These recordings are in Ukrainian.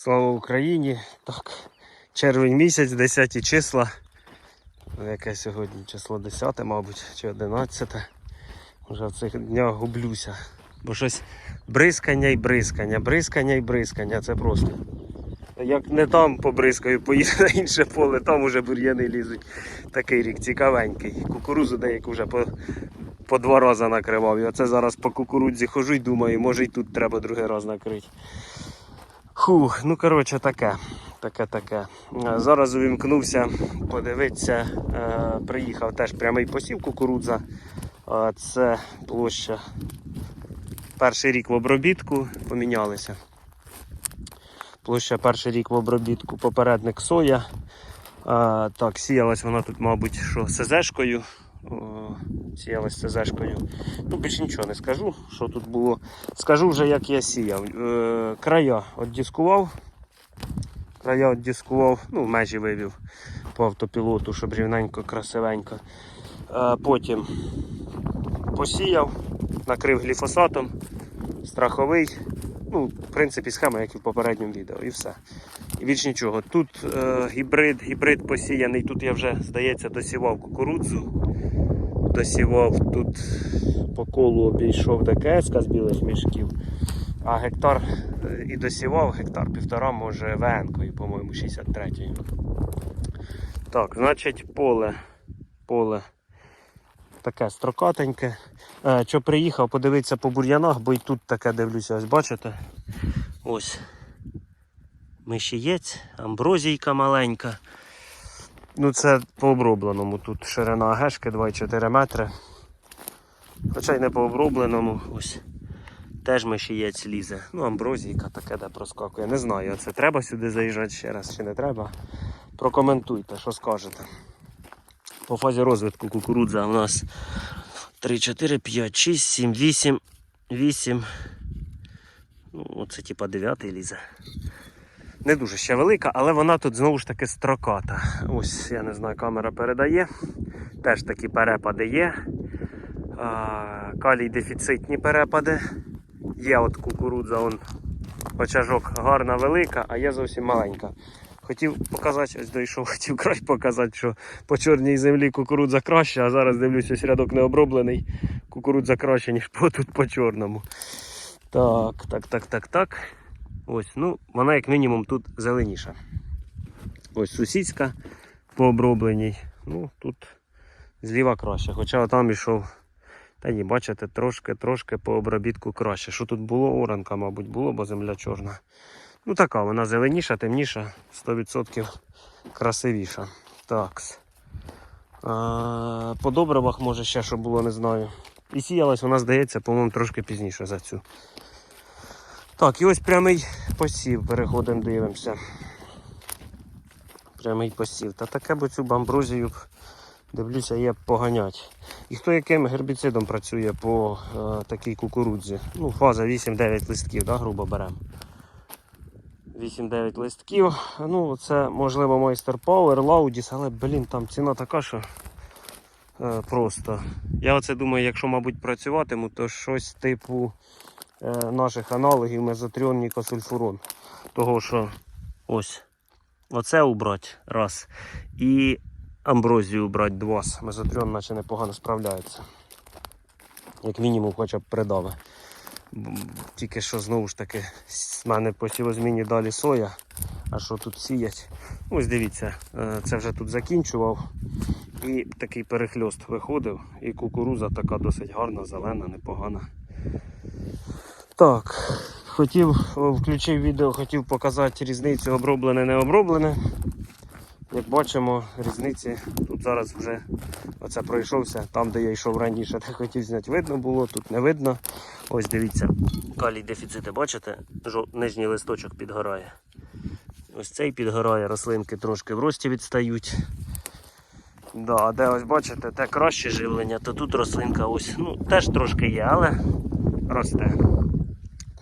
Слава Україні! Так, червень місяць, 10 числа. Ну, Яке сьогодні число 10, мабуть, чи 11. Вже в цих днях гублюся. Бо щось бризкання і бризкання, бризкання і бризкання. Це просто. Як не там побризкаю, поїду на інше поле, там уже бур'яни лізуть. Такий рік цікавенький. Кукурузу деяку вже по, по два рази накривав. І оце зараз по кукурудзі хожу і думаю, може і тут треба другий раз накрити. Фух, ну коротше таке. Таке таке. Е, Зараз увімкнувся, подивитися, е, приїхав теж прямий посів кукурудза. Е, Це площа. Перший рік в обробітку помінялися. Площа перший рік в обробітку, попередник соя. Так, сіялась вона тут, мабуть, що СЗшкою. Сіялась СЗшкою. Ну, більше нічого не скажу, що тут було. Скажу вже, як я сіяв. Е, Края отдіскував. Края отдіскував, ну, межі вивів по автопілоту, щоб рівненько, красивенько. Е, Потім посіяв, накрив гліфосатом, страховий. Ну, в принципі, схема, як і в попередньому відео, і все. І більш нічого. Тут е, гібрид, гібрид посіяний, тут я вже, здається, досівав кукурудзу. Досівав тут по колу обійшов ДКС з білих мішків. А гектар е, і досівав гектар півтора, може ВН-кою, по-моєму, 63-ю. Так, значить, поле. Поле таке строкатеньке. Е, Що приїхав, подивитися по бур'янах, бо і тут таке дивлюся, ось бачите. Ось. Мишієць, амброзійка маленька. Ну, це по обробленому. Тут ширина гешки 2,4 метри. Хоча й не по обробленому. Ось. Теж мишієць лізе. Ну, амброзійка таке, де проскакує. Не знаю, це треба сюди заїжджати ще раз чи не треба. Прокоментуйте, що скажете. По фазі розвитку кукурудза у нас 3, 4, 5, 6, 7, 8, 8. Ну, оце типа 9 лізе. Не дуже ще велика, але вона тут знову ж таки строката. Ось, я не знаю, камера передає. Теж такі перепади є. Калій дефіцитні перепади. Є от кукурудза, он, почажок гарна велика, а є зовсім маленька. Хотів показати, ось дійшов, хотів край показати, що по чорній землі кукурудза краща, а зараз дивлюсь, ось рядок не оброблений. Кукурудза краще, ніж по, тут по чорному. Так, так, так, так, так. Ось, ну, вона як мінімум тут зеленіша. Ось сусідська по обробленій. Ну, тут зліва краще. Хоча там ішов. Та ні, бачите, трошки-трошки по обробітку краще. Що тут було? Оранка, мабуть, було, бо земля чорна. Ну така, вона зеленіша, темніша, 100% красивіша. Так. А, по добривах, може, ще що було, не знаю. І сіялась вона, здається, по-моєму, трошки пізніше за цю. Так, і ось прямий посів, переходимо, дивимося. Прямий посів. Та таке б цю бамбрузію, дивлюся, є поганять. І хто яким гербіцидом працює по е, такій кукурудзі? Ну, фаза 8-9 листків, да, грубо беремо. 8-9 листків. Ну, це можливо майстер Power, Laudis, але, блін, там ціна така, що е, просто. Я оце думаю, якщо, мабуть, працюватиму, то щось типу наших аналогів мезотріон нікосульфурон. Того, що ось оце убрати раз. І амброзію убрати два. Мезотріон наче непогано справляється. Як мінімум, хоча б придаве. Тільки що знову ж таки з мене по сілозміні далі соя. А що тут сіять? Ось дивіться, е, це вже тут закінчував. І такий перехльост виходив. І кукуруза така досить гарна, зелена, непогана. Так, хотів, включив відео, хотів показати різницю оброблене, не оброблене. Як бачимо, різниці тут зараз вже оце пройшовся. Там, де я йшов раніше, де хотів зняти, видно було, тут не видно. Ось дивіться, калій дефіцити, бачите? Нижній листочок підгорає. Ось цей підгорає, рослинки трошки в рості відстають. Да, а де ось бачите, те краще живлення, то тут рослинка ось, ну, теж трошки є, але росте.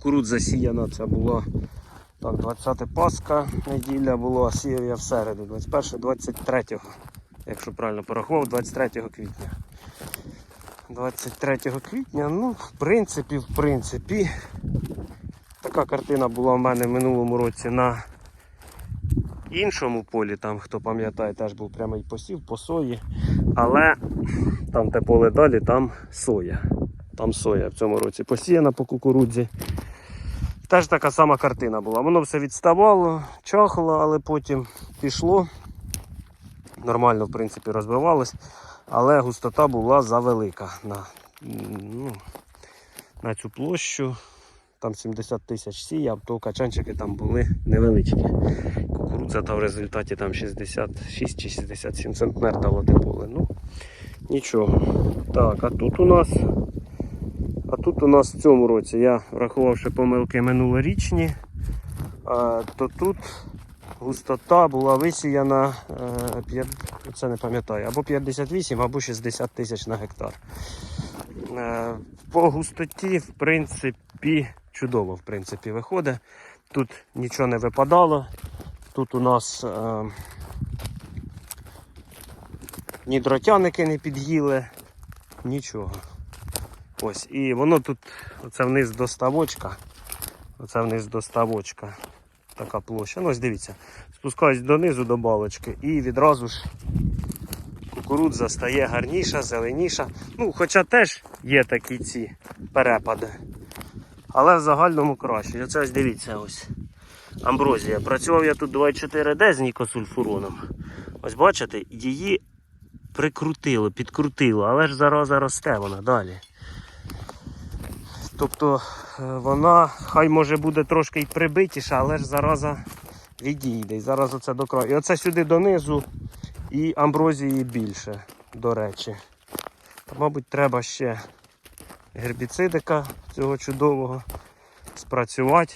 Кукурудза сіяна, це була так, 20 Пасха неділя було, а сіяв я в середу, 21 23 якщо правильно порахував, 23 квітня. 23 квітня, ну, в принципі, в принципі, така картина була в мене в минулому році на іншому полі, там, хто пам'ятає, теж був прямий посів по сої. Але там те поле далі, там соя. Там соя в цьому році посіяна по кукурудзі. Теж така сама картина була. Воно все відставало, чахло, але потім пішло. Нормально, в принципі, розвивалось, але густота була завелика на, ну, на цю площу. Там 70 тисяч сіяв, то качанчики там були невеличкі. Кукурудза та в результаті там 66 чи 67 центнер дало поле. Ну, нічого. Так, а тут у нас. А тут у нас в цьому році я врахувавши помилки минулорічні, то тут густота була висіяна, е, це не пам'ятаю, або 58, або 60 тисяч на гектар. Е, По густоті, в принципі, чудово в принципі, виходить. Тут нічого не випадало. Тут у нас е, ні дротяники не під'їли, нічого. Ось, і воно тут, оце вниз до ставочка. Оце вниз до ставочка. Така площа. Ну ось дивіться. Спускаюсь донизу до балочки і відразу ж кукурудза стає гарніша, зеленіша. Ну, хоча теж є такі ці перепади. Але в загальному краще. Оце ось дивіться ось. Амброзія. Працював я тут 24D з нікосульфуроном. Ось бачите, її прикрутило, підкрутило, але ж зараза росте вона далі. Тобто е, вона хай може буде трошки й прибитіша, але ж зараза відійде. І зараз оце до краю. І оце сюди донизу і амброзії більше, до речі. То, мабуть, треба ще гербіцидика цього чудового спрацювати.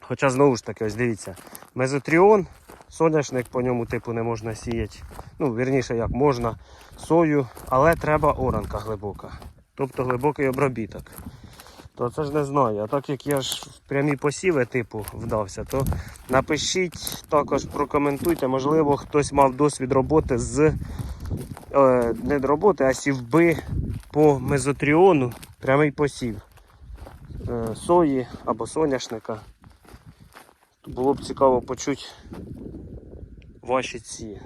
Хоча знову ж таки, ось дивіться, мезотріон, соняшник по ньому типу не можна сіяти. Ну, вірніше, як можна сою, але треба оранка глибока. Тобто глибокий обробіток. То це ж не знаю. А так як я ж в прямі посіви типу вдався, то напишіть також, прокоментуйте. Можливо, хтось мав досвід роботи з е, не роботи, а сівби по мезотріону, прямий посів е, сої або соняшника. Було б цікаво почути ваші ці, е,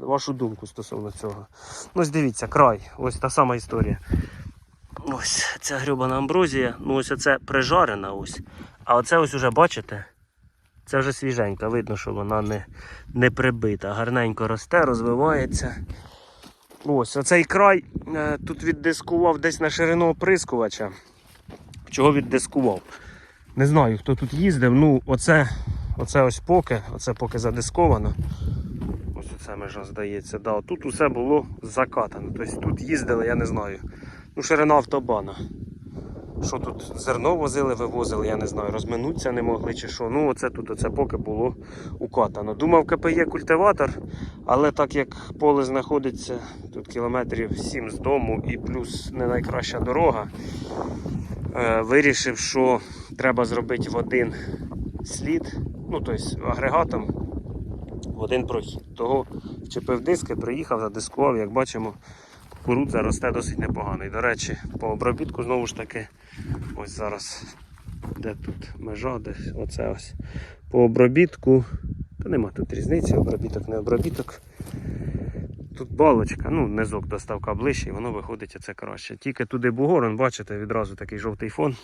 вашу думку стосовно цього. Ну, дивіться, край, ось та сама історія. Ось ця грюбана амброзія, ну ось оце прижарена ось. А оце ось уже бачите? Це вже свіженька, видно, що вона не, не прибита. Гарненько росте, розвивається. Ось оцей край е, тут віддискував десь на ширину оприскувача. Чого віддискував? Не знаю, хто тут їздив. Ну, оце, оце ось поки, оце поки задисковано. Ось оце межа здається. Да, тут усе було закатано. Тобто тут їздили, я не знаю. Ну, ширина автобана. Що тут зерно возили, вивозили, я не знаю, розминуться не могли чи що. Ну, оце тут, оце поки було укатано. Думав, КПЄ культиватор, але так як поле знаходиться тут кілометрів 7 з дому і плюс не найкраща дорога, е, вирішив, що треба зробити в один слід, ну тобто агрегатом в один прохід. Того вчепив диски, приїхав, задискував, як бачимо, кукурудза росте досить непогано. І, до речі, по обробітку знову ж таки, ось зараз, де тут межа, десь оце ось. По обробітку, та нема тут різниці, обробіток, не обробіток. Тут балочка, ну, низок до ставка ближче, і воно виходить оце краще. Тільки туди бугорон, бачите, відразу такий жовтий фон.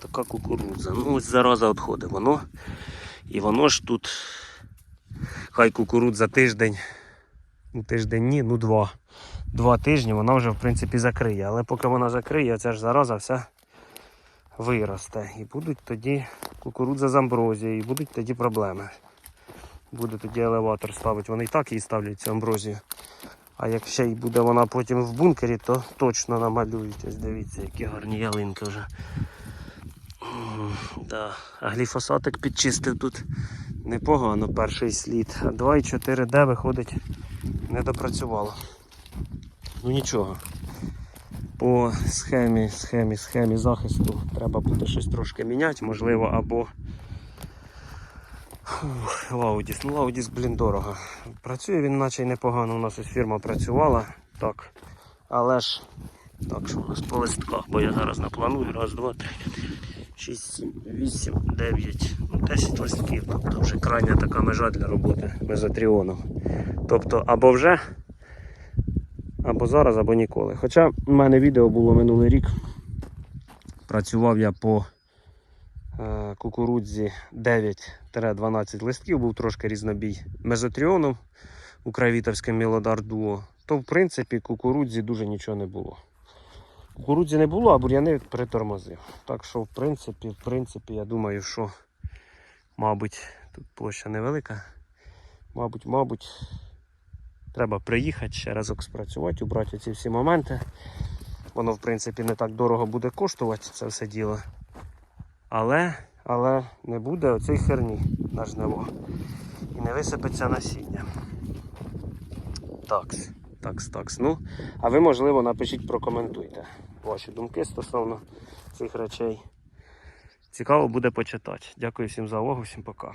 Така кукурудза. Ну ось зараза відходить воно. І воно ж тут, хай кукурудза тиждень, ну тиждень ні, ну два. Два тижні вона вже в принципі закриє. Але поки вона закриє, ця ж зараза вся виросте. І будуть тоді кукурудза з амброзією, і будуть тоді проблеми. Буде тоді елеватор ставити. Вони і так її ставлять цю амброзію. А як ще буде вона потім в бункері, то точно намалюють. Ось дивіться, які гарні ялинки вже. Да. А гліфосатик підчистив тут непогано перший слід. А 2,4D виходить не допрацювало. Ну нічого. По схемі, схемі, схемі захисту треба буде щось трошки міняти, можливо, або Лаудіс. Ну Лаудіс, блін, дорого. Працює він наче й непогано. У нас ось фірма працювала. Так. Але ж. Так, що у нас по листках, бо я зараз напланую. Раз, два, три, 6, 7, 8, 9, ну 10 листків. Тобто вже крайня така межа для роботи мезотріоном. Тобто або вже, або зараз, або ніколи. Хоча в мене відео було минулий рік. Працював я по е, кукурудзі 9-12 листків, був трошки різнобій мезотріоном Укравітовським Мілодар Дуо. То в принципі кукурудзі дуже нічого не було. Кукурудзі не було, а бур'яни притормозив. Так що, в принципі, в принципі, я думаю, що, мабуть, тут площа невелика. Мабуть, мабуть, треба приїхати ще разок спрацювати, убрати ці всі моменти. Воно, в принципі, не так дорого буде коштувати це все діло. Але, але не буде оцей херні на жниво. І не висипеться насіння. Такс, такс, такс. Ну, а ви, можливо, напишіть, прокоментуйте ваші думки стосовно цих речей. Цікаво буде почитати. Дякую всім за увагу, всім пока.